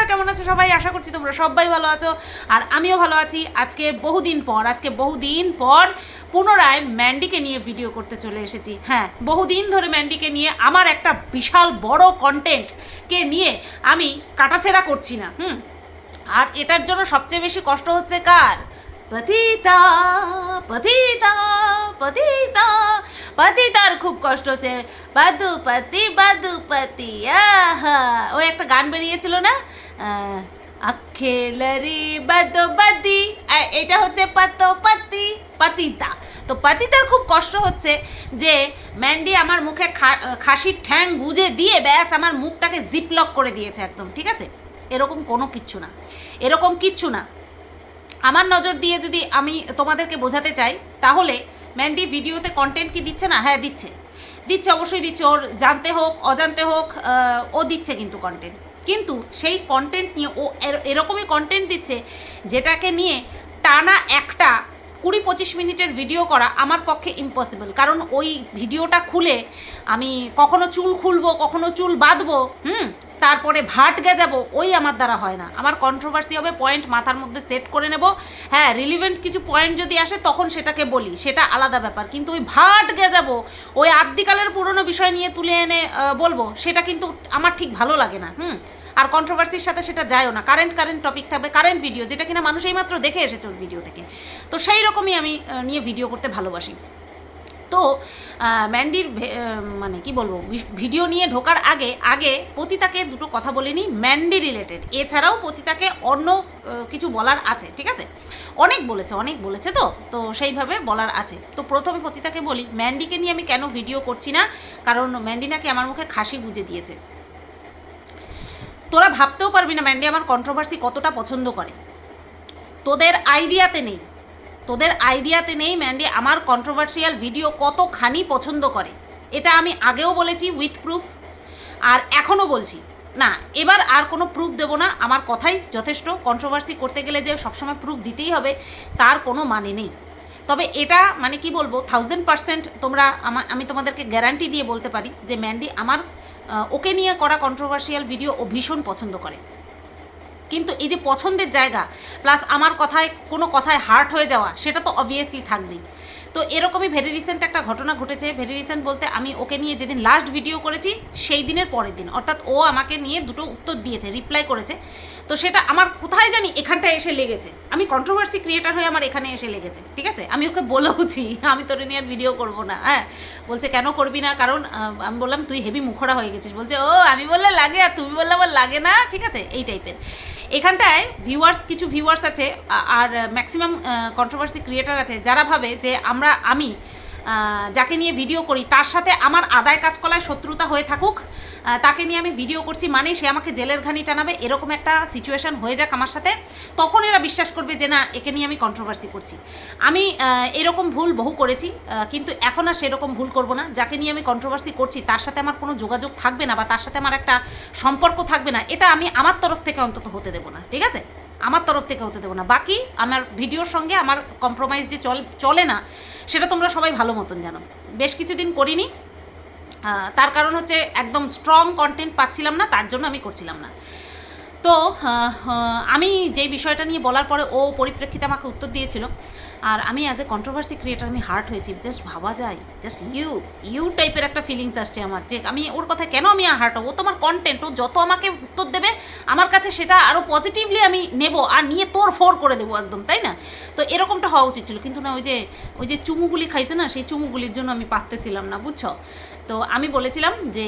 বন্ধুরা, কেমন আছো সবাই? আশা করছি তোমরা সবাই ভালো আছো। আর আমিও ভালো আছি। আজকে বহুদিন পর, আজকে বহুদিন পর পুনরায় ম্যান্ডিকে নিয়ে ভিডিও করতে চলে এসেছি। হ্যাঁ বহুদিন ধরে ম্যান্ডিকে নিয়ে আমার একটা বিশাল বড় কন্টেন্টকে নিয়ে আমি কাটাছেড়া করছি না। হুম? আর এটার জন্য সবচেয়ে বেশি কষ্ট হচ্ছে কার? পতিতা পতিতা পতিতা। পতিতার খুব কষ্ট হচ্ছে। বাদুপতি বাদুপতি ও একটা গান বেরিয়েছিল না? আখেলারি বাদোবাদি এটা হচ্ছে পাতোপাতি, পাতিতা। তো পাতিতার খুব কষ্ট হচ্ছে যে ম্যান্ডি আমার মুখে খাসির ঠ্যাং গুজে দিয়ে ব্যাস আমার মুখটাকে জিপলক করে দিয়েছে একদম, ঠিক আছে? এরকম কোনো কিচ্ছু না। এরকম কিচ্ছু না। আমার নজর দিয়ে যদি আমি তোমাদেরকে বোঝাতে চাই, তাহলে ম্যান্ডি ভিডিওতে কন্টেন্ট কি দিচ্ছে না? হ্যাঁ দিচ্ছে। দিচ্ছে অবশ্যই দিচ্ছে। ওর জানতে হোক, অজান্তে হোক ও দিচ্ছে কিন্তু কন্টেন্ট কিন্তু সেই কন্টেন্ট নিয়ে ও এরকমই কন্টেন্ট দিচ্ছে যেটাকে নিয়ে টানা একটা কুড়ি পঁচিশ মিনিটের ভিডিও করা আমার পক্ষে ইম্পসিবল কারণ ওই ভিডিওটা খুলে আমি কখনো চুল খুলবো, কখনো চুল বাঁধবো, হুম? তারপরে ভাট যাব ওই আমার দ্বারা হয় না। আমার কন্ট্রোভার্সি হবে পয়েন্ট মাথার মধ্যে সেট করে নেব। হ্যাঁ রিলিভেন্ট কিছু পয়েন্ট যদি আসে, তখন সেটাকে বলি। সেটা আলাদা ব্যাপার। কিন্তু ওই ভাট যাব ওই আদ্যিকালের পুরনো বিষয় নিয়ে তুলে এনে বলব, সেটা কিন্তু আমার ঠিক ভালো লাগে না, হুম? আর কন্ট্রোভার্সির সাথে সেটা যায়ও না। কারেন্ট কারেন্ট টপিক থাকবে কারেন্ট ভিডিও যেটা কিনা মানুষ এইমাত্র দেখে এসেছে ওর ভিডিও থেকে। তো সেই রকমই আমি নিয়ে ভিডিও করতে ভালোবাসি। তো ম্যান্ডির মানে কি বলব ভিডিও নিয়ে ঢোকার আগে আগে পতিতাকে দুটো কথা বলে নিই ম্যান্ডি রিলেটেড এছাড়াও পতিতাকে অন্য কিছু বলার আছে, ঠিক আছে? অনেক বলেছে অনেক বলেছে তো? তো সেইভাবে বলার আছে। তো প্রথমে পতিতাকে বলি ম্যান্ডিকে নিয়ে আমি কেন ভিডিও করছি না? কারণ ম্যান্ডি নাকি আমার মুখে খাসি গুজে দিয়েছে। তোরা ভাবতেও পারবি না, ম্যান্ডি, আমার কন্ট্রোভার্সি কতটা পছন্দ করে। তোদের আইডিয়াতে নেই। তোদের আইডিয়াতে নেই, ম্যান্ডি, আমার কন্ট্রোভার্সিয়াল ভিডিও কতখানি পছন্দ করে। এটা আমি আগেও বলেছি উইথ প্রুফ আর এখনও বলছি, না, এবার আর কোনো প্রুফ দেবো না, আমার কথাই যথেষ্ট। কন্ট্রোভার্সি করতে গেলে যে সবসময় প্রুফ দিতেই হবে, তার কোনো মানে নেই। তবে এটা মানে কি বলব থাউজেন্ড পার্সেন্ট তোমরা আমা- তোমাদেরকে গ্যারান্টি দিয়ে বলতে পারি যে, ম্যান্ডি, আমার ওকে নিয়ে করা কন্ট্রোভার্সিয়াল ভিডিও ও ভীষণ পছন্দ করে। কিন্তু এই যে পছন্দের জায়গা প্লাস আমার কথায়, কোনো কথায় হার্ট হয়ে যাওয়া, সেটা তো অবভিয়াসলি থাকবেই। তো এরকমই ভেরি রিসেন্ট একটা ঘটনা ঘটেছে। ভেরি রিসেন্ট বলতে আমি ওকে নিয়ে যেদিন লাস্ট ভিডিও করেছি, সেই দিনের পরের দিন। অর্থাৎ ও আমাকে নিয়ে দুটো উত্তর দিয়েছে রিপ্লাই করেছে। তো সেটা আমার কোথায় জানি এখানটায় এসে লেগেছে। আমি কন্ট্রোভার্সি ক্রিয়েটার হয়ে আমার এখানে এসে লেগেছে, ঠিক আছে? আমি ওকে বলেওছি, আমি তোর নিয়ে আর ভিডিও করব না হ্যাঁ? বলছে, কেন করবি না? কারণ আমি বললাম, তুই হেভি মুখরা হয়ে গেছিস। বলছে, ও, আমি বললে লাগে আর তুমি বললে আমার লাগে না? ঠিক আছে? এই টাইপের এখানটায় ভিউয়ার্স কিছু ভিউয়ার্স আছে আর ম্যাক্সিমাম কন্ট্রোভার্সি ক্রিয়েটার আছে, যারা ভাবে যে আমরা, আমি যাকে নিয়ে ভিডিও করি, তার সাথে আমার আদায় কাজ কলায় শত্রুতা হয়ে থাকুক তাকে নিয়ে আমি ভিডিও করছি, মানেই সে আমাকে জেলের ঘানি টানাবে, এরকম একটা সিচুয়েশন হয়ে যাক আমার সাথে। তখন এরা বিশ্বাস করবে যে না, একে নিয়ে আমি কন্ট্রোভার্সি করছি। আমি এরকম ভুল বহু করেছি কিন্তু এখন আর সেরকম ভুল করব না। যাকে নিয়ে আমি কন্ট্রোভার্সি করছি, তার সাথে আমার কোনো যোগাযোগ থাকবে না বা তার সাথে আমার একটা সম্পর্ক থাকবে না। এটা আমি আমার তরফ থেকে অন্তত হতে দেবো না, ঠিক আছে? আমার তরফ থেকে হতে দেবো না। বাকি আমার ভিডিওর সঙ্গে আমার কম্প্রোমাইজ যে চল, চলে না, সেটা তোমরা সবাই ভালো মতন জানো। বেশ কিছুদিন করিনি তার কারণ হচ্ছে একদম স্ট্রং কন্টেন্ট পাচ্ছিলাম না, তার জন্য আমি করছিলাম না। তো আমি যেই বিষয়টা নিয়ে বলার পরে ও পরিপ্রেক্ষিতে আমাকে উত্তর দিয়েছিল, আর আমি অ্যাজ এ কন্ট্রোভার্সি ক্রিয়েটার আমি হার্ট হয়েছি জাস্ট ভাবা যায় জাস্ট ইউ ইউ টাইপের একটা ফিলিংস আসছে আমার, যে আমি ওর কথা কেন আমি হার্ট হব? ও তোমার কন্টেন্ট ও যত আমাকে উত্তর দেবে, আমার কাছে সেটা আরও পজিটিভলি আমি নেব, আর নিয়ে তোর ফোর করে দেবো একদম, তাই না? তো এরকমটা হওয়া উচিত ছিল, কিন্তু না, ওই যে ওই যে চুমুগুলি খাইছে না, সেই চুমুগুলির জন্য আমি পারতেছিলাম না, বুঝছ? তো আমি বলেছিলাম যে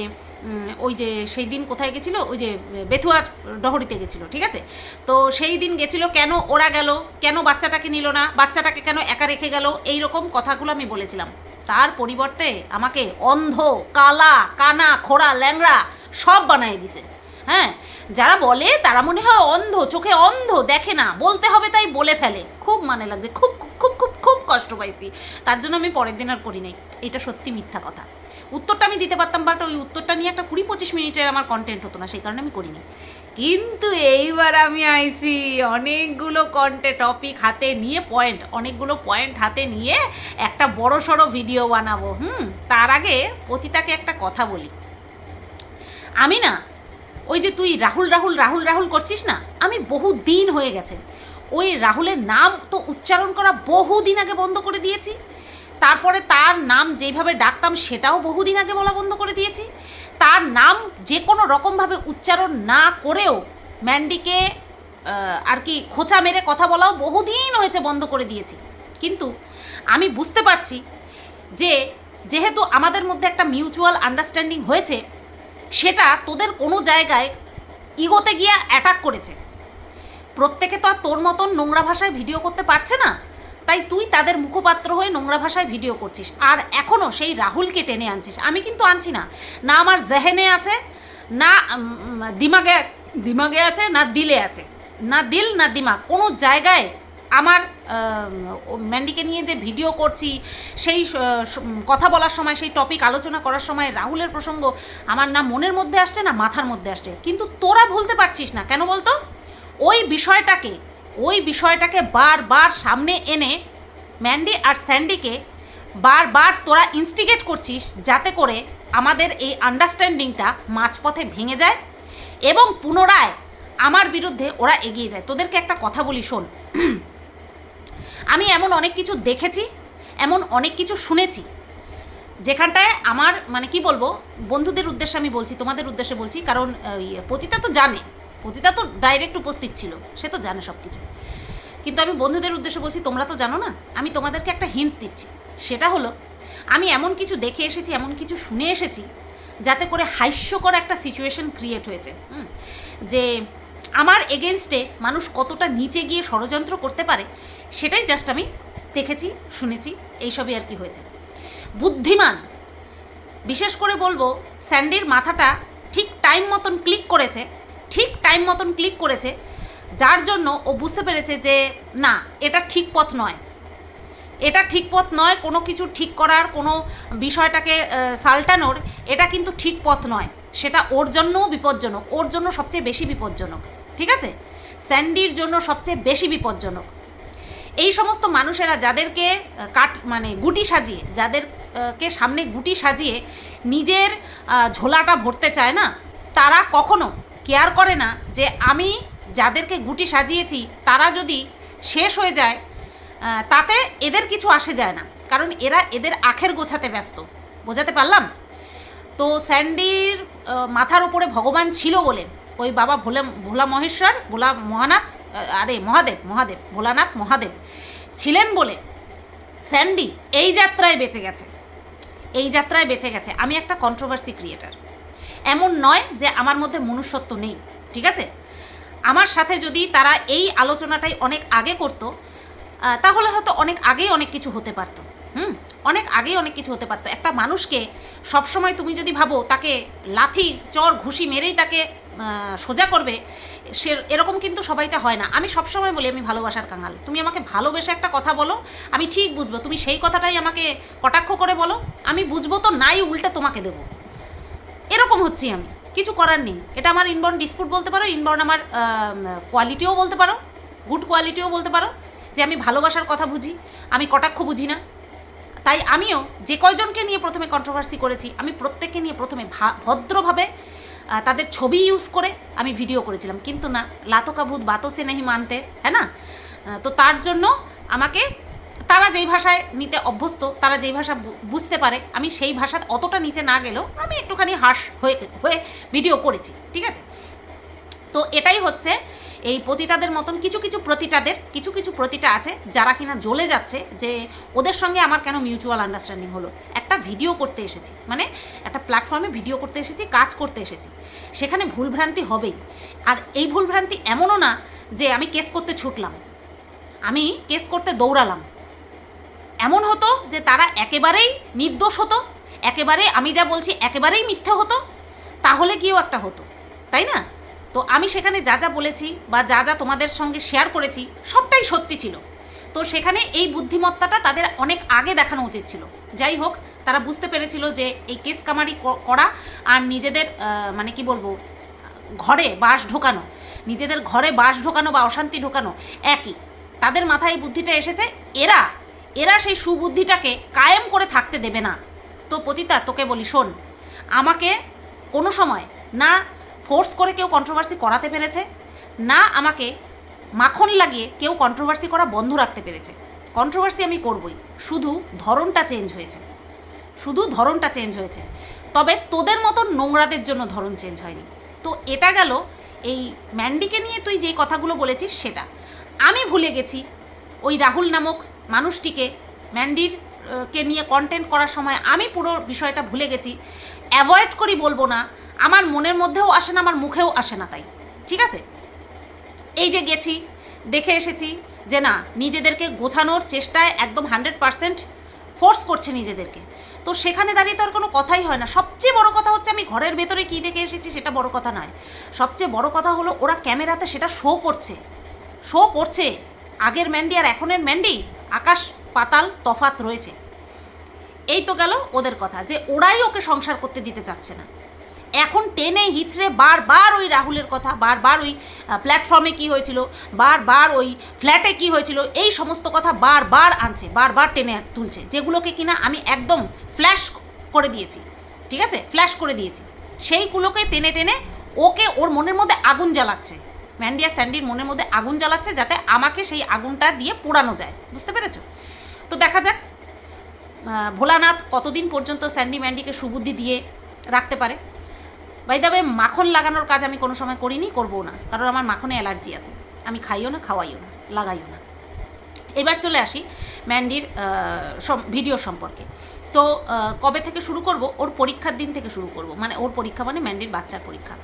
ওই যে সেই দিন কোথায় গেছিল? ওই যে বেথুয়ার ডহরিতে গেছিল, ঠিক আছে? তো সেই দিন গেছিল, কেন ওরা গেল? কেন বাচ্চাটাকে নিল না? বাচ্চাটাকে কেন একা রেখে গেল? এই রকম কথাগুলো আমি বলেছিলাম। তার পরিবর্তে আমাকে অন্ধ, কালা, কানা, খোড়া, ল্যাংড়া সব বানিয়ে দিছে। হ্যাঁ? যারা বলে তারা মনে হয় অন্ধ, চোখে অন্ধ, দেখে না। বলতে হবে তাই বলে ফেলে। খুব মানে লাগছে, খুব খুব খুব খুব কষ্ট পাইছি। তার জন্য আমি পরের দিন আর করি নাই। এটা সত্যি মিথ্যা কথা। উত্তরটা আমি দিতে পারতাম বাট ওই উত্তরটা নিয়ে একটা কুড়ি পঁচিশ মিনিটের আমার কন্টেন্ট হতো না, সেই কারণে আমি করিনি। কিন্তু এইবার আমি আইসি অনেকগুলো কন্টে টপিক হাতে নিয়ে পয়েন্ট অনেকগুলো পয়েন্ট হাতে নিয়ে একটা বড় সড়ো ভিডিও বানাবো, হুম? তার আগে পতিতাকে একটা কথা বলি। আমি না, ওই যে তুই রাহুল রাহুল রাহুল রাহুল করছিস না, আমি বহু দিন হয়ে গেছে। ওই রাহুলের নাম তো উচ্চারণ করা বহু দিন আগে বন্ধ করে দিয়েছি। তারপরে তার নাম যেভাবে ডাকতাম সেটাও বহুদিন আগে বলা বন্ধ করে দিয়েছি। তার নাম যে কোনো রকমভাবে উচ্চারণ না করেও ম্যান্ডিকে আর কি খোঁচা মেরে কথা বলাও বহুদিন হয়েছে বন্ধ করে দিয়েছি। কিন্তু আমি বুঝতে পারছি যে, যেহেতু আমাদের মধ্যে একটা মিউচুয়াল আন্ডারস্ট্যান্ডিং হয়েছে, সেটা তোদের কোনো জায়গায় ইগোতে গিয়ে অ্যাটাক করেছে। প্রত্যেকে তো আর তোর মতন নোংরা ভাষায় ভিডিও করতে পারছে না। তাই তুই তাদের মুখপাত্র হয়ে নোংরা ভাষায় ভিডিও করছিস। আর এখনও সেই রাহুলকে টেনে আনছিস। আমি কিন্তু আনছি না। না আমার জেহেনে আছে, না দিমাগে দিমাগে আছে, না দিলে আছে। না দিল, না দিমাগ। কোনো জায়গায় আমার ম্যান্ডিকে নিয়ে যে ভিডিও করছি, সেই কথা বলার সময়, সেই টপিক আলোচনা করার সময় রাহুলের প্রসঙ্গ আমার না মনের মধ্যে আসছে, না মাথার মধ্যে আসছে। কিন্তু তোরা ভুলতে পারছিস না। কেন বলতো? ওই বিষয়টাকে ওই বিষয়টাকে বারবার সামনে এনে ম্যান্ডি আর স্যান্ডিকে বারবার তোরা ইনস্টিগেট করছিস যাতে করে আমাদের এই আন্ডারস্ট্যান্ডিংটা মাঝপথে ভেঙে যায় এবং পুনরায় আমার বিরুদ্ধে ওরা এগিয়ে যায়। তোদেরকে একটা কথা বলি শোন। আমি এমন অনেক কিছু দেখেছি এমন অনেক কিছু শুনেছি যেখানটায় আমার মানে কি বলব বন্ধুদের উদ্দেশ্যে আমি বলছি তোমাদের উদ্দেশ্যে বলছি কারণ ইয়ে, পতিতা তো জানে। পতিতা তো ডাইরেক্ট উপস্থিত ছিল, সে তো জানে সব কিছু কিন্তু আমি বন্ধুদের উদ্দেশ্যে বলছি, তোমরা তো জানো না, আমি তোমাদেরকে একটা হিন্টস দিচ্ছি। সেটা হলো, আমি এমন কিছু দেখে এসেছি, এমন কিছু শুনে এসেছি, যাতে করে হাস্যকর একটা সিচুয়েশন ক্রিয়েট হয়েছে যে আমার এগেনস্টে মানুষ কতটা নিচে গিয়ে ষড়যন্ত্র করতে পারে, সেটাই জাস্ট আমি দেখেছি, শুনেছি, এইসবই আর কি হয়েছে। বুদ্ধিমান, বিশেষ করে বলব স্যান্ডির মাথাটা ঠিক টাইম মতন ক্লিক করেছে টাইম মতন ক্লিক করেছে, যার জন্য ও বুঝতে পেরেছে যে, না, এটা ঠিক পথ নয়। এটা ঠিক পথ নয়, কোনো কিছু ঠিক করার, কোনো বিষয়টাকে সালটানোর, এটা কিন্তু ঠিক পথ নয়। সেটা ওর জন্যও বিপজ্জনক, ওর জন্য সবচেয়ে বেশি বিপজ্জনক, ঠিক আছে? স্যান্ডির জন্য সবচেয়ে বেশি বিপজ্জনক। এই সমস্ত মানুষেরা যাদেরকে কাট মানে গুটি সাজিয়ে যাদেরকে সামনে গুটি সাজিয়ে নিজের ঝোলাটা ভরতে চায় না, তারা কখনো কেয়ার করে না যে আমি যাদেরকে গুটি সাজিয়েছি, তারা যদি শেষ হয়ে যায় তাতে এদের কিছু আসে যায় না। কারণ এরা এদের আখের গোছাতে ব্যস্ত। বোঝাতে পারলাম? তো স্যান্ডির মাথার উপরে ভগবান ছিল বলে ওই বাবা ভোলে, ভোলা মহেশ্বর, ভোলা মহানাথ আরে মহাদেব মহাদেব, ভোলানাথ মহাদেব ছিলেন বলে স্যান্ডি এই যাত্রায় বেঁচে গেছে। এই যাত্রায় বেঁচে গেছে। আমি একটা কন্ট্রোভার্সি ক্রিয়েটার এমন নয় যে আমার মধ্যে মনুষ্যত্ব নেই, ঠিক আছে? আমার সাথে যদি তারা এই আলোচনাটাই অনেক আগে করতো তাহলে হয়তো অনেক আগেই অনেক কিছু হতে পারতো, হুম? অনেক আগেই অনেক কিছু হতে পারতো। একটা মানুষকে সবসময় তুমি যদি ভাবো তাকে লাথি, চর, ঘুষি মেরেই তাকে সোজা করবে, সে এরকম কিন্তু সবাইটা হয় না। আমি সবসময় বলি, আমি ভালোবাসার কাঙাল। তুমি আমাকে ভালোবেসে একটা কথা বলো, আমি ঠিক বুঝব। তুমি সেই কথাটাই আমাকে কটাক্ষ করে বলো। আমি বুঝব তো নাই, উল্টে তোমাকে দেবো। এরকম হচ্ছি আমি। কিছু করার নেই। এটা আমার ইনবর্ন ডিসপুট বলতে পারো ইনবর্ন আমার কোয়ালিটিও বলতে পারো গুড কোয়ালিটিও বলতে পারো, যে আমি ভালোবাসার কথা বুঝি, আমি কটাক্ষ বুঝি না। তাই আমিও যে কয়জনকে নিয়ে প্রথমে কন্ট্রোভার্সি করেছি, আমি প্রত্যেককে নিয়ে প্রথমে ভদ্রভাবে তাদের ছবি ইউজ করে আমি ভিডিও করেছিলাম। কিন্তু না, লাতকা ভূত বাতো সে নেহি মানতে হ্যাঁ না? তো তার জন্য আমাকে তারা যেই ভাষায় নিতে অভ্যস্ত, তারা যেই ভাষা বুঝতে পারে, আমি সেই ভাষা অতটা নিচে না গেলেও আমি একটুখানি হাস হয়ে হয়ে ভিডিও করেছি, ঠিক আছে? তো এটাই হচ্ছে এই পতিতাদের মতন কিছু কিছু প্রতিটাদের, কিছু কিছু প্রতিটা আছে যারা কিনা জ্বলে যাচ্ছে যে ওদের সঙ্গে আমার কেন মিউচুয়াল আন্ডারস্ট্যান্ডিং হলো? একটা ভিডিও করতে এসেছি মানে একটা প্ল্যাটফর্মে ভিডিও করতে এসেছি, কাজ করতে এসেছি। সেখানে ভুলভ্রান্তি হবেই। আর এই ভুলভ্রান্তি এমনও না যে আমি কেস করতে ছুটলাম। আমি কেস করতে দৌড়ালাম। এমন হতো যে তারা একেবারেই নির্দোষ হতো, একেবারে আমি যা বলছি একেবারেই মিথ্যে হতো, তাহলে কিও একটা হতো, তাই না? তো আমি সেখানে যা যা বলেছি বা যা যা তোমাদের সঙ্গে শেয়ার করেছি, সবটাই সত্যি ছিল। তো সেখানে এই বুদ্ধিমত্তাটা তাদের অনেক আগে দেখানো উচিত ছিল। যাই হোক, তারা বুঝতে পেরেছিল যে এই কেস কামারি করা আর নিজেদের মানে কি বলব, ঘরে বাস ঢোকানো, নিজেদের ঘরে বাস ঢোকানো বা অশান্তি ঢোকানো একই। তাদের মাথায় এই বুদ্ধিটা এসেছে, এরা এরা সেই সুবুদ্ধিটাকে কায়েম করে থাকতে দেবে না। তো পতিতা, তোকে বলি, শোন, আমাকে কোনো সময় না ফোর্স করে কেউ কন্ট্রোভার্সি করাতে পেরেছে, না আমাকে মাখন লাগিয়ে কেউ কন্ট্রোভার্সি করা বন্ধ রাখতে পেরেছে। কন্ট্রোভার্সি আমি করবই, শুধু ধরনটা চেঞ্জ হয়েছে। শুধু ধরনটা চেঞ্জ হয়েছে। তবে তোদের মতন নোংরাদের জন্য ধরন চেঞ্জ হয়নি। তো এটা গেল এই ম্যান্ডিকে নিয়ে তুই যেই কথাগুলো বলেছিস সেটা। আমি ভুলে গেছি, ওই রাহুল নামক মানুষটিকে, ম্যান্ডির কে নিয়ে কন্টেন্ট করার সময় আমি পুরো বিষয়টা ভুলে গেছি। অ্যাভয়েড করি বলব না, আমার মনের মধ্যেও আসে না, আমার মুখেও আসে না তাই। ঠিক আছে? এই যে গেছি, দেখে এসেছি যে না, নিজেদেরকে গোছানোর চেষ্টায় একদম হান্ড্রেড পারসেন্ট ফোর্স করছে নিজেদেরকে। তো সেখানে দাঁড়িয়ে তো আর কোনো কথাই হয় না। সবচেয়ে বড় কথা হচ্ছে আমি ঘরের ভেতরে কী দেখে এসেছি সেটা বড় কথা নয়। সবচেয়ে বড় কথা হলো ওরা ক্যামেরাতে সেটা শো করছে। শো করছে। আগের ম্যান্ডি আর এখনের ম্যান্ডি? আকাশ পাতাল তফাত রয়েছে। এই তো গেল ওদের কথা যে ওরাই ওকে সংসার করতে দিতে চাচ্ছে না। এখন টেনে হিচড়ে বারবার ওই রাহুলের কথা, বারবার ওই প্ল্যাটফর্মে কি হয়েছিল, বারবার ওই ফ্ল্যাটে কি হয়েছিল, এই সমস্ত কথা বারবার আনছে, বারবার টেনে তুলছে, যেগুলোকে কিনা আমি একদম ফ্ল্যাশ করে দিয়েছি, ঠিক আছে? ফ্ল্যাশ করে দিয়েছি। সেইগুলোকে টেনে টেনে ওকে ওর মনের মধ্যে আগুন জ্বালাচ্ছে। ম্যান্ডিয়া স্যান্ডির মনের মধ্যে আগুন জ্বালাচ্ছে যাতে আমাকে সেই আগুনটা দিয়ে পোড়ানো যায়। বুঝতে পেরেছ? তো দেখা যাক ভোলানাথ কতদিন পর্যন্ত স্যান্ডি ম্যান্ডিকে সুবুদ্ধি দিয়ে রাখতে পারে। বাই দাবে মাখন লাগানোর কাজ আমি কোনো সময় করিনি করব না। কারণ আমার মাখনে অ্যালার্জি আছে। আমি খাইও না, খাওয়াইও না, লাগাইও না। এবার চলে আসি ম্যান্ডির ভিডিও সম্পর্কে। তো কবে থেকে শুরু করব? ওর পরীক্ষার দিন থেকে শুরু করব। মানে ওর পরীক্ষা মানে ম্যান্ডির বাচ্চার পরীক্ষা।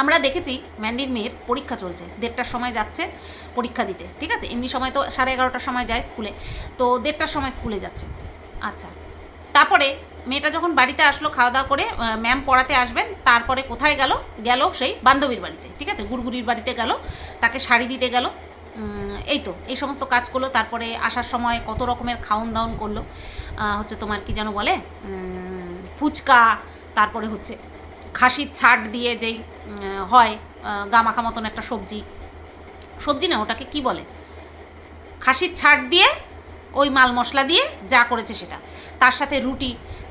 আমরা দেখেছি ম্যান্ডির মেয়ের পরীক্ষা চলছে। দেড়টার সময় যাচ্ছে পরীক্ষা দিতে, ঠিক আছে? এমনি সময় তো সাড়ে এগারোটার সময় যায় স্কুলে। তো দেড়টার সময় স্কুলে যাচ্ছে। আচ্ছা তারপরে মেয়েটা যখন বাড়িতে আসলো খাওয়া দাওয়া করে ম্যাম পড়াতে আসবেন, তারপরে কোথায় গেল? গেল সেই বান্ধবীর বাড়িতে, ঠিক আছে? গুড়গুড়ির বাড়িতে গেল, তাকে শাড়ি দিতে গেল। এই তো, এই সমস্ত কাজ করল, তারপরে আসার সময় কত রকমের খাওন দাওন করল। হচ্ছে তোমার কি যেন বলে? ফুচকা, তারপরে হচ্ছে খাসির ছাট দিয়ে যেই হয় গামাখা মতন একটা সবজি। সবজি না, ওটাকে কি বলে? খাসির ছাট দিয়ে ওই মাল মশলা দিয়ে যা করেছে সেটা। তার সাথে রুটি।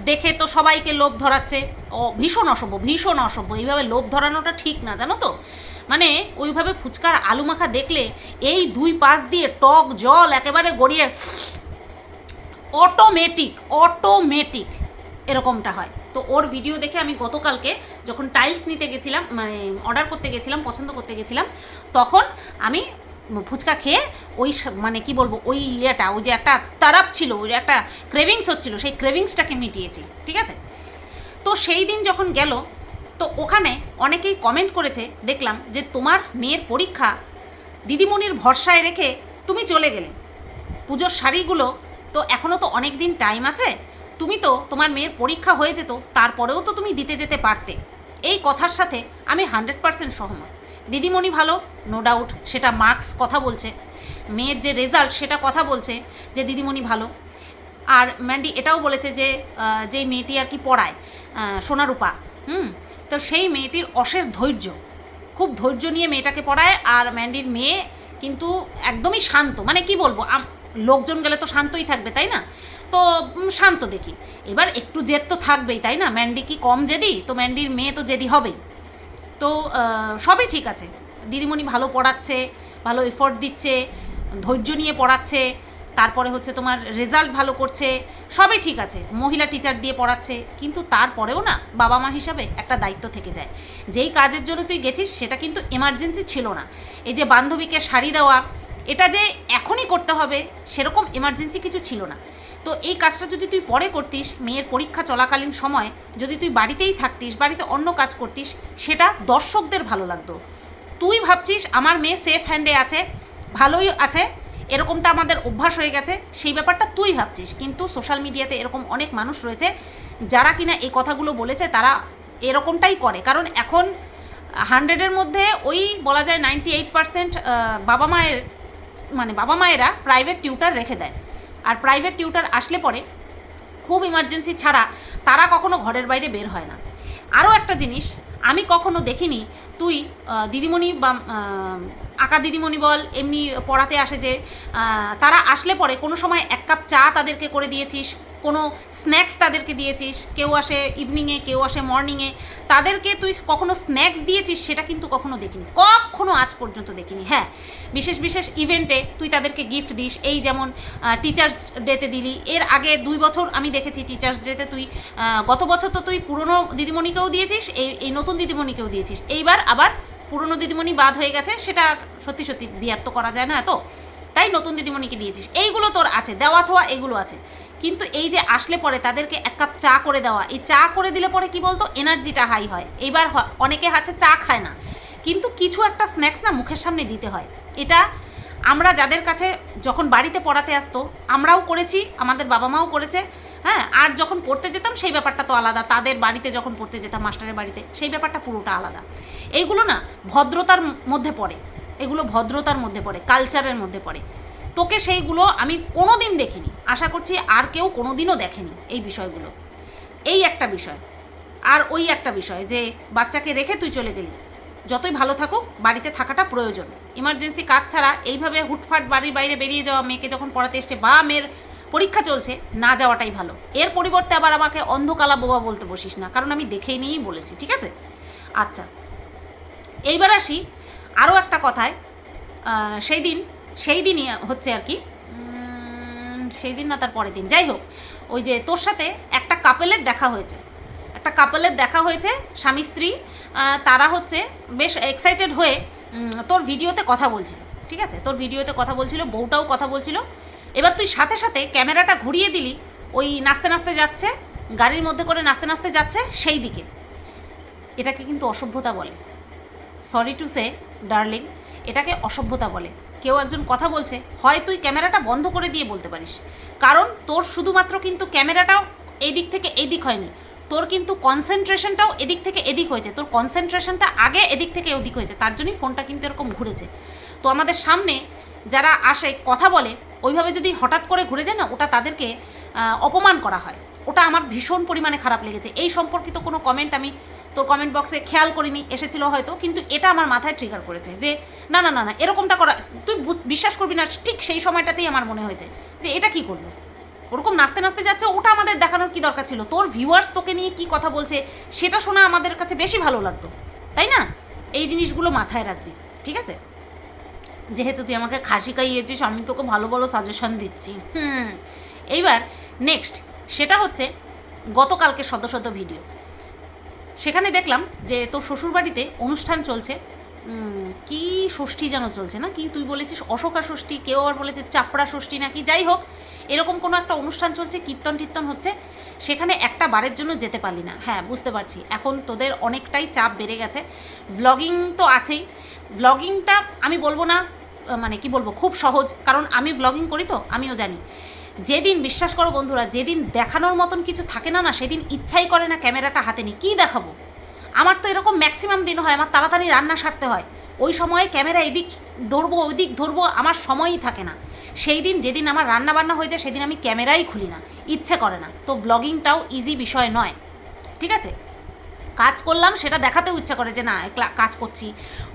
দেখে তো সবাইকে লোভ ধরাচ্ছে। ও, ভীষণ অসভ্য ভীষণ অসভ্য। এইভাবে লোভ ধরানোটা ঠিক না, জানো তো? মানে ওইভাবে ফুচকার আলু মাখা দেখলে এই দুই পাশ দিয়ে টক জল একেবারে গড়িয়ে, অটোমেটিক অটোমেটিক এরকমটা হয়। তো ওর ভিডিও দেখে আমি গতকালকে যখন টাইলস নিতে গেছিলাম মানে অর্ডার করতে গেছিলাম, পছন্দ করতে গেছিলাম, তখন আমি ফুচকা খেয়ে ওই মানে কি বলব, ওই ইয়েটা, ওই যে একটা তারাপ ছিল, ওই একটা ক্রেভিংস হচ্ছিল, সেই ক্রেভিংসটাকে মিটিয়েছি, ঠিক আছে? তো সেই দিন যখন গেল, তো ওখানে অনেকেই কমেন্ট করেছে, দেখলাম যে তোমার মেয়ের পরীক্ষা দিদিমণির ভরসায় রেখে তুমি চলে গেলে। পুজোর শাড়িগুলো তো এখনও তো অনেক দিন টাইম আছে তুমি তো তোমার মেয়ের পরীক্ষা হয়ে যেত, তারপরেও তো তুমি দিতে যেতে পারতে। এই কথার সাথে আমি হান্ড্রেড পারসেন্ট সহমত। দিদিমণি ভালো নো ডাউট সেটা মার্কস কথা বলছে। মেয়ের যে রেজাল্ট সেটা কথা বলছে যে দিদিমণি ভালো। আর ম্যান্ডি এটাও বলেছে যে যেই মেয়েটি আর কি পড়ায় সোনারূপা, হুম, তো সেই মেয়েটির অশেষ ধৈর্য। খুব ধৈর্য নিয়ে মেয়েটাকে পড়ায়, আর ম্যান্ডির মেয়ে কিন্তু একদমই শান্ত। মানে কি বলব লোকজন গেলে তো শান্তই থাকবে, তাই না? তো শান্ত দেখি। এবার একটু জেদ তো থাকবেই, তাই না? ম্যান্ডি কি কম জেদি? তো ম্যান্ডির মেয়ে তো জেদি হবেই। তো সবই ঠিক আছে। দিদিমণি ভালো পড়াচ্ছে, ভালো এফোর্ট দিচ্ছে, ধৈর্য নিয়ে পড়াচ্ছে, তারপরে হচ্ছে তোমার রেজাল্ট ভালো করছে, সবই ঠিক আছে। মহিলা টিচার দিয়ে পড়াচ্ছে, কিন্তু তারপরেও না বাবা মা হিসাবে একটা দায়িত্ব থেকে যায়। যেই কাজের জন্য তুই গেছিস, সেটা কিন্তু এমার্জেন্সি ছিল না। এই যে বান্ধবীকে শাড়ি দেওয়া এটা যে এখনই করতে হবে, সেরকম এমার্জেন্সি কিছু ছিল না। তো এই কাজটা যদি তুই পরে করতিস, মেয়ের পরীক্ষা চলাকালীন সময়, যদি তুই বাড়িতেই থাকতিস, বাড়িতে অন্য কাজ করতিস, সেটা দর্শকদের ভালো লাগতো। তুই ভাবছিস আমার মেয়ে সেফ হ্যান্ডে আছে, ভালোই আছে, এরকমটা আমাদের অভ্যাস হয়ে গেছে, সেই ব্যাপারটা তুই ভাবছিস। কিন্তু সোশ্যাল মিডিয়াতে এরকম অনেক মানুষ রয়েছে, যারা কিনা এই কথাগুলো বলেছে, তারা এরকমটাই করে। কারণ এখন হান্ড্রেডের মধ্যে ওই বলা যায় নাইনটি এইট পার্সেন্ট বাবা মায়ের মানে বাবা মায়েরা প্রাইভেট টিউটার রেখে দেয়। আর প্রাইভেট টিউটার আসলে পরে খুব ইমার্জেন্সি ছাড়া তারা কখনো ঘরের বাইরে বের হয় না। আরও একটা জিনিস, আমি কখনো দেখিনি তুই দিদিমণি বা আঁকা দিদিমণি বল এমনি পড়াতে আসে যে তারা আসলে পরে কোনো সময় এক কাপ চা তাদেরকে করে দিয়েছিস, কোনো স্ন্যাক্স তাদেরকে দিয়েছিস, কেউ আসে ইভিনিংয়ে কেউ আসে মর্নিংয়ে তাদেরকে তুই কখনো স্ন্যাক্স দিয়েছিস সেটা কিন্তু কখনো দেখিনি, কখনো আজ পর্যন্ত দেখিনি। হ্যাঁ বিশেষ বিশেষ ইভেন্টে তুই তাদেরকে গিফট দিস, এই যেমন টিচার্স ডেতে দিলি, এর আগে দুই বছর আমি দেখেছি টিচার্স ডেতে তুই গত বছর তো তুই পুরনো দিদিমণিকেও দিয়েছিস, এই এই নতুন দিদিমণিকেও দিয়েছিস, এইবার আবার পুরনো দিদিমণি বাদ হয়ে গেছে, সেটা সত্যি সত্যি বিয়ার তো করা যায় না এত। তাই নতুন দিদিমণিকে দিয়েছিস। এইগুলো তোর আছে, দেওয়া থোয়া এগুলো আছে। কিন্তু এই যে আসলে পরে তাদেরকে এক কাপ চা করে দেওয়া, এই চা করে দিলে পরে কি বলতো? এনার্জিটা হাই হয়। এইবার হ- অনেকে আছে চা খায় না। কিন্তু কিছু একটা স্ন্যাক্স না মুখের সামনে দিতে হয়। এটা আমরা যাদের কাছে যখন বাড়িতে পড়াতে আসতো, আমরাও করেছি, আমাদের বাবা মাও করেছে হ্যাঁ? আর যখন পড়তে যেতাম, সেই ব্যাপারটা তো আলাদা। তাদের বাড়িতে যখন পড়তে যেতাম, মাস্টারের বাড়িতে, সেই ব্যাপারটা পুরোটা আলাদা। এইগুলো না ভদ্রতার মধ্যে পড়ে। এগুলো ভদ্রতার মধ্যে পড়ে কালচারের মধ্যে পড়ে। তোকে সেইগুলো আমি কোনো দিন দেখিনি। আশা করছি আর কেউ কোনো দিনও দেখেনি এই বিষয়গুলো। এই একটা বিষয়। আর ওই একটা বিষয় যে, বাচ্চাকে রেখে তুই চলে গেলি। যতই ভালো থাকুক, বাড়িতে থাকাটা প্রয়োজন। ইমার্জেন্সি কাজ ছাড়া এইভাবে হুটফাট বাড়ির বাইরে বেরিয়ে যাওয়া, মেয়েকে যখন পড়াতে এসছে, বা মেয়ের পরীক্ষা চলছে, না যাওয়াটাই ভালো। এর পরিবর্তে আবার আমাকে অন্ধকালা বোবা বলতে বসিস না, কারণ আমি দেখেই নিয়েই বলেছি, ঠিক আছে? আচ্ছা এইবার আসি আরও একটা কথায়। সেই দিন, সেই দিনই হচ্ছে আর কি। সেই দিন না, তার পরের দিন। যাই হোক, ওই যে তোর সাথে একটা কাপেলের দেখা হয়েছে। একটা কাপেলের দেখা হয়েছে, স্বামী, স্ত্রী তারা হচ্ছে বেশ এক্সাইটেড হয়ে তোর ভিডিওতে কথা বলছিল। ঠিক আছে? তোর ভিডিওতে কথা বলছিল, বউটাও কথা বলছিল। এবার তুই সাথে সাথে ক্যামেরাটা ঘুরিয়ে দিলি, ওই নাচতে নাচতে যাচ্ছে, গাড়ির মধ্যে করে নাচতে নাচতে যাচ্ছে, সেই দিকে। এটাকে কিন্তু অসভ্যতা বলে। সরি টু সে, ডার্লিং, এটাকে অসভ্যতা বলে। কেউ একজন কথা বলছে, হয় তুই ক্যামেরাটা বন্ধ করে দিয়ে বলতে পারিস। কারণ তোর শুধুমাত্র কিন্তু ক্যামেরাটাও এই দিক থেকে এই দিক হয়নি। তোর কিন্তু কনসেন্ট্রেশনটাও এদিক থেকে এদিক হয়েছে। তোর কনসেন্ট্রেশনটা আগে এদিক থেকে ওদিক হয়েছে। তার জন্যই ফোনটা কিন্তু এরকম ঘুরেছে। তো আমাদের সামনে যারা আসে, কথা বলে, ওইভাবে যদি হঠাৎ করে ঘুরে যায় না, ওটা তাদেরকে অপমান করা হয়। ওটা আমার ভীষণ পরিমাণে খারাপ লেগেছে। এই সম্পর্কিত কোনো কমেন্ট আমি তোর কমেন্ট বক্সে খেয়াল করিনি, এসেছিল হয়তো, কিন্তু এটা আমার মাথায় ট্রিগার করেছে যে, না না না না, এরকমটা করা, তুই বিশ্বাস করবি না, ঠিক সেই সময়টাতেই আমার মনে হয়েছে যে এটা কি করল? ওরকম নাচতে নাচতে যাচ্ছে, ওটা আমাদের দেখানোর কি দরকার ছিল? তোর ভিউয়ার্স তোকে নিয়ে কি কথা বলছে, সেটা শোনা আমাদের কাছে বেশি ভালো লাগতো, তাই না? এই জিনিসগুলো মাথায় রাখবি, ঠিক আছে? যেহেতু তুই আমাকে খাসি খাইয়েছিস, আমি তোকে ভালো ভালো সাজেশন দিচ্ছি, হুম। এইবার নেক্সট সেটা হচ্ছে গতকালকে শত শত ভিডিও সেখানে দেখলাম যে তোর শ্বশুরবাড়িতে অনুষ্ঠান চলছে। কি ষষ্ঠী যেন চলছে না? কি তুই বলেছিস অশোকা ষষ্ঠী, কেউ আবার বলেছে চাপড়া ষষ্ঠী নাকি যাই হোক, এরকম কোনো একটা অনুষ্ঠান চলছে, কীর্তন টীর্তন হচ্ছে। সেখানে একটা বারের জন্য যেতে পারলি না। হ্যাঁ বুঝতে পারছি। এখন তোদের অনেকটাই চাপ বেড়ে গেছে। ব্লগিং তো আছেই। ব্লগিংটা আমি বলব না মানে কি বলব, খুব সহজ। কারণ আমি ব্লগিং করি তো, আমিও জানি। যেদিন বিশ্বাস করো বন্ধুরা, যেদিন দেখানোর মতন কিছু থাকে না না, সেদিন ইচ্ছাই করে না ক্যামেরাটা হাতে নিই কী দেখাবো? আমার তো এরকম ম্যাক্সিমাম দিন হয়, আমার তাড়াতাড়ি রান্না সারতে হয়। ওই সময়ে ক্যামেরা এদিক ধরবো, ওইদিক ধরবো, আমার সময়ই থাকে না। সেই দিন যেদিন আমার রান্না বান্না হয়ে যায়, সেদিন আমি ক্যামেরাই খুলি না। ইচ্ছে করে না। তো ব্লগিংটাও ইজি বিষয় নয়। ঠিক আছে? কাজ করলাম, সেটা দেখাতেও ইচ্ছা করে যে না কাজ করছি।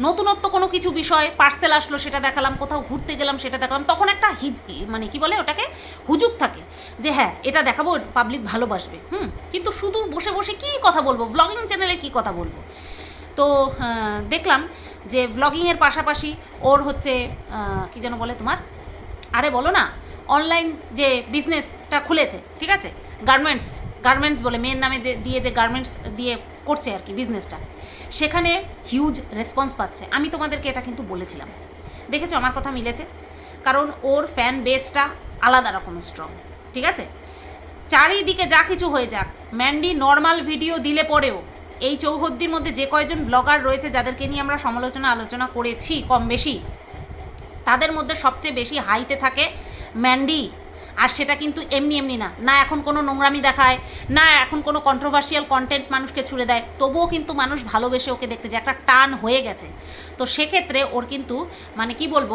নতুনত্ব কোনো কিছু বিষয় পার্সেল আসলো, সেটা দেখালাম, কোথাও ঘুরতে গেলাম, সেটা দেখালাম, তখন একটা হিজ মানে কি বলে ওটাকে? হুজুক থাকে যে হ্যাঁ এটা দেখাবো পাবলিক ভালোবাসবে। হুম, কিন্তু শুধু বসে বসে কী কথা বলব? ব্লগিং চ্যানেলে কী কথা বলব? তো দেখলাম যে ব্লগিংয়ের পাশাপাশি ওর হচ্ছে কি যেন বলে তোমার? আরে বলো না অনলাইন যে বিজনেসটা খুলেছে, ঠিক আছে? গার্মেন্টস গার্মেন্টস বলে মেয়ের নামে যে, দিয়ে যে গার্মেন্টস দিয়ে করছে আর কি বিজনেসটা সেখানে হিউজ রেসপন্স পাচ্ছে। আমি তোমাদেরকে এটা কিন্তু বলেছিলাম। দেখেছ? আমার কথা মিলেছে। কারণ ওর ফ্যান বেসটা আলাদা রকম স্ট্রং ঠিক আছে? চারিদিকে যা কিছু হয়ে যাক ম্যান্ডি নর্মাল ভিডিও দিলে পরেও, এই চৌহদ্দির মধ্যে যে কয়জন ব্লগার রয়েছে, যাদেরকে নিয়ে আমরা সমালোচনা আলোচনা করেছি কম বেশি, তাদের মধ্যে সবচেয়ে বেশি হাইতে থাকে ম্যান্ডি, আর সেটা কিন্তু এমনি এমনি না। না এখন কোনো নোংরামি দেখায়, না এখন কোনো কন্ট্রোভার্সিয়াল কন্টেন্ট মানুষকে ছুড়ে দেয়। তবুও কিন্তু মানুষ ভালোবেসে ওকে দেখতে যায়। একটা টান হয়ে গেছে। তো সেক্ষেত্রে ওর কিন্তু মানে কি বলব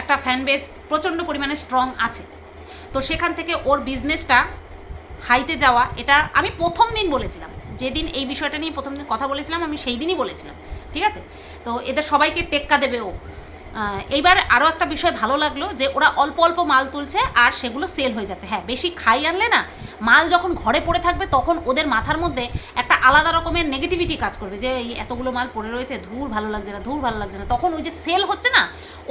একটা ফ্যান বেস প্রচণ্ড পরিমাণে স্ট্রং আছে। তো সেখান থেকে ওর বিজনেসটা হাইতে যাওয়া, এটা আমি প্রথম দিন বলেছিলাম। যেদিন এই বিষয়টা নিয়ে প্রথম দিন কথা বলেছিলাম, আমি সেই দিনই বলেছিলাম। ঠিক আছে? তো এদের সবাইকে টেক্কা দেবে ও। এইবার আরও একটা বিষয় ভালো লাগল যে ওরা অল্প অল্প মাল তুলছে আর সেগুলো সেল হয়ে যাচ্ছে। হ্যাঁ বেশি খাই আনলে না, মাল যখন ঘরে পড়ে থাকবে তখন ওদের মাথার মধ্যে একটা আলাদা রকমের নেগেটিভিটি কাজ করবে যে এই এতগুলো মাল পড়ে রয়েছে, ধূর ভালো লাগছে না, ধূর ভালো লাগছে না। তখন ওই যে সেল হচ্ছে না,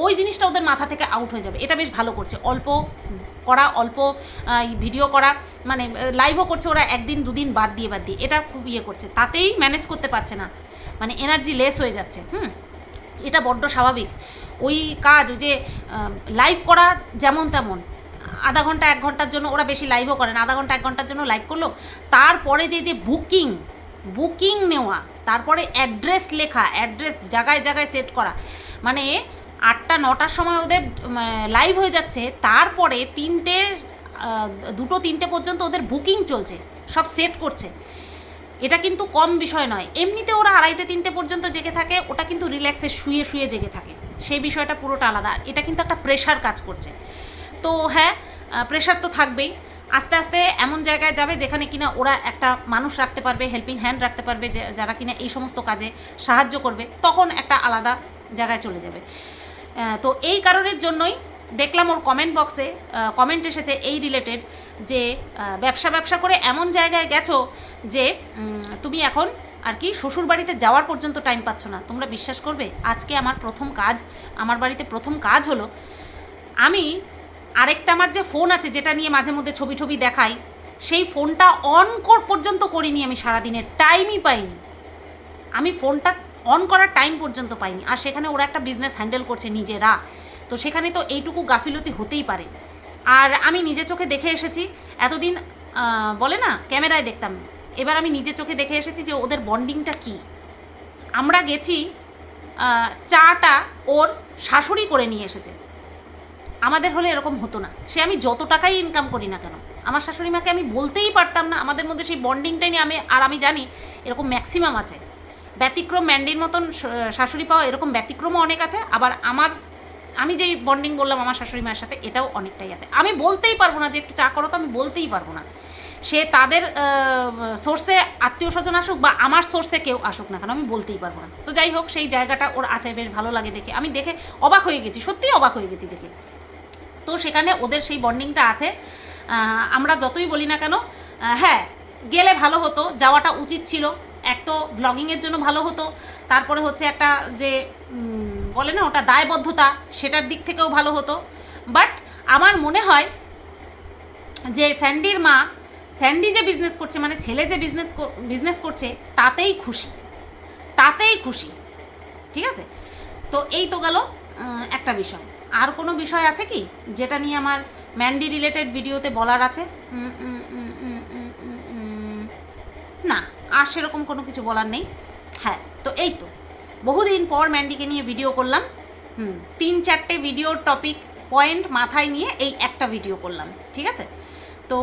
ওই জিনিসটা ওদের মাথা থেকে আউট হয়ে যাবে। এটা বেশ ভালো করছে। অল্প করা, অল্প ভিডিও করা মানে লাইভও করছে ওরা একদিন, দুদিন বাদ দিয়ে বাদ দিয়ে। এটা খুব ইয়ে করছে। তাতেই ম্যানেজ করতে পারছে না। মানে এনার্জি লেস হয়ে যাচ্ছে। হুম? এটা বড্ড স্বাভাবিক। ওই কাজ, ওই যে লাইভ করা যেমন তেমন। আধা ঘণ্টা, এক ঘণ্টার জন্য ওরা বেশি লাইভও করে না। আধা ঘণ্টা, এক ঘণ্টার জন্য লাইভ করল। তারপরে যে যে বুকিং বুকিং নেওয়া, তারপরে অ্যাড্রেস লেখা অ্যাড্রেস জায়গায় জায়গায় সেট করা। মানে আটটা, নটার সময় ওদের লাইভ হয়ে যাচ্ছে। তারপরে তিনটে দুটো, তিনটে পর্যন্ত ওদের বুকিং চলছে। সব সেট করছে। এটা কিন্তু কম বিষয় নয়। এমনিতে ওরা আড়াইটে, তিনটে পর্যন্ত জেগে থাকে। ওটা কিন্তু রিল্যাক্সে শুয়ে শুয়ে জেগে থাকে। সেই বিষয়টা পুরোটা আলাদা। এটা কিন্তু একটা প্রেশার কাজ করছে। তো হ্যাঁ প্রেশার তো থাকবেই। আস্তে আস্তে এমন জায়গায় যাবে যেখানে কিনা ওরা একটা মানুষ রাখতে পারবে হেল্পিং হ্যান্ড রাখতে পারবে যারা কিনা এই সমস্ত কাজে সাহায্য করবে, তখন একটা আলাদা জায়গায় চলে যাবে। তো এই কারণের জন্যই দেখলাম ওর কমেন্ট বক্সে কমেন্ট এসেছে এই রিলেটেড যে ব্যবসা ব্যবসা করে এমন জায়গায় গেছো যে তুমি এখন আর কি শ্বশুর বাড়িতে যাওয়ার পর্যন্ত টাইম পাচ্ছ না। তোমরা বিশ্বাস করবে? আজকে আমার প্রথম কাজ, আমার বাড়িতে প্রথম কাজ হলো, আমি আরেকটা আমার যে ফোন আছে, যেটা নিয়ে মাঝে মধ্যে ছবি টবি দেখাই, সেই ফোনটা অন কর পর্যন্ত করিনি আমি সারাদিনের। টাইমই পাইনি। আমি ফোনটা অন করার টাইম পর্যন্ত পাইনি। আর সেখানে ওরা একটা বিজনেস হ্যান্ডেল করছে নিজেরা। তো সেখানে তো এইটুকু গাফিলতি হতেই পারে। আর আমি নিজে চোখে দেখে এসেছি, এতদিন বলে না, ক্যামেরায় দেখতাম। এবার আমি নিজে চোখে দেখে এসেছি যে ওদের বন্ডিংটা কী। আমরা গেছি চাটা ওর শাশুড়ি করে নিয়ে এসেছে। আমাদের হলে এরকম হতো না। সে আমি যত টাকাই ইনকাম করি না কেন, আমার শাশুড়ি মাকে আমি বলতেই পারতাম না। আমাদের মধ্যে সেই বন্ডিংটাই নিয়ে আমি, আর আমি জানি এরকম ম্যাক্সিমাম আছে। ব্যতিক্রম ম্যান্ডির মতন শাশুড়ি পাওয়া এরকম ব্যতিক্রমও অনেক আছে। আবার আমার, আমি যেই বন্ডিং বললাম আমার শাশুড়ি মায়ের সাথে, এটাও অনেকটাই আছে। আমি বলতেই পারব না যে একটু চা করো তো, আমি বলতেই পারব না। সে তাদের সোর্সে আত্মীয় স্বজন আসুক বা আমার সোর্সে কেউ আসুক না কেন, আমি বলতেই পারব না। তো যাই হোক, সেই জায়গাটা ওর আছে, বেশ ভালো লাগে দেখে। আমি দেখে অবাক হয়ে গেছি সত্যিই অবাক হয়ে গেছি দেখে। তো সেখানে ওদের সেই বন্ডিংটা আছে। আমরা যতই বলি না কেন হ্যাঁ গেলে ভালো হতো, যাওয়াটা উচিত ছিল। এক তো ব্লগিংয়ের জন্য ভালো হতো। তারপরে হচ্ছে একটা যে বলে না, ওটা দায়বদ্ধতা, সেটার দিক থেকেও ভালো হতো। বাট আমার মনে হয় যে স্যান্ডির মা স্যান্ডি যে বিজনেস করছে মানে ছেলে যে বিজনেস বিজনেস করছে, তাতেই খুশি। তাতেই খুশি। ঠিক আছে? তো এই তো গেল একটা বিষয়। আর কোনো বিষয় আছে কি? যেটা নিয়ে আমার ম্যান্ডি রিলেটেড ভিডিওতে বলার আছে? না, আর সেরকম কোনো কিছু বলার নেই। হ্যাঁ তো এই তো। বহুদিন পর ম্যান্ডিকে নিয়ে ভিডিও করলাম। হুম, তিন চারটে ভিডিওর টপিক পয়েন্ট মাথায় নিয়ে এই একটা ভিডিও করলাম। ঠিক আছে? তো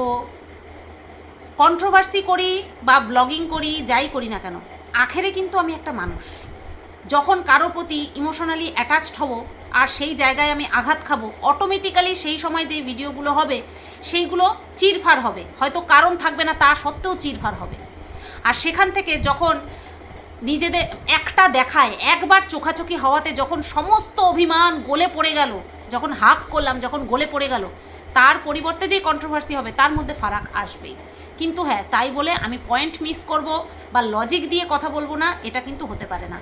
কন্ট্রোভার্সি করি বা ব্লগিং করি, যাই করি না কেন, আখেরে কিন্তু আমি একটা মানুষ। যখন কারও প্রতি ইমোশনালি অ্যাটাচড হব আর সেই জায়গায় আমি আঘাত খাব অটোমেটিক্যালি সেই সময় যে ভিডিওগুলো হবে, সেইগুলো চিরফার হবে। হয়তো কারণ থাকবে না, তা সত্ত্বেও চিরফার হবে। আর সেখান থেকে যখন নিজেদের একটা দেখায়, একবার চোখাচোখি হওয়াতে যখন সমস্ত অভিমান গলে পড়ে গেল, যখন হাক করলাম, যখন গলে পড়ে গেল, তার পরিবর্তে যে কন্ট্রোভার্সি হবে, তার মধ্যে ফারাক আসবেই। কিন্তু হ্যাঁ তাই বলে আমি পয়েন্ট মিস করব বা লজিক দিয়ে কথা বলব না, এটা কিন্তু হতে পারে না।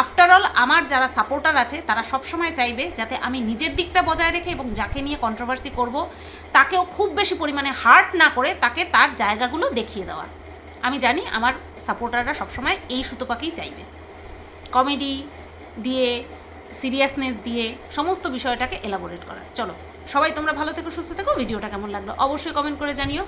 আফটার অল আমার যারা সাপোর্টার আছে, তারা সবসময় চাইবে যাতে আমি নিজের দিকটা বজায় রেখে এবং যাকে নিয়ে কন্ট্রোভার্সি করব, তাকেও খুব বেশি পরিমাণে হার্ট না করে তাকে তার জায়গাগুলো দেখিয়ে দেওয়া আমি জানি আমার সাপোর্টাররা সবসময় এই সুতোপাকেই চাইবে। কমেডি দিয়ে সিরিয়াসনেস দিয়ে, সমস্ত বিষয়টাকে এলাবোরেট করা চলো, সবাই তোমরা ভালো থেকো, সুস্থ থেকো। ভিডিওটা কেমন লাগল অবশ্যই কমেন্ট করে জানিও।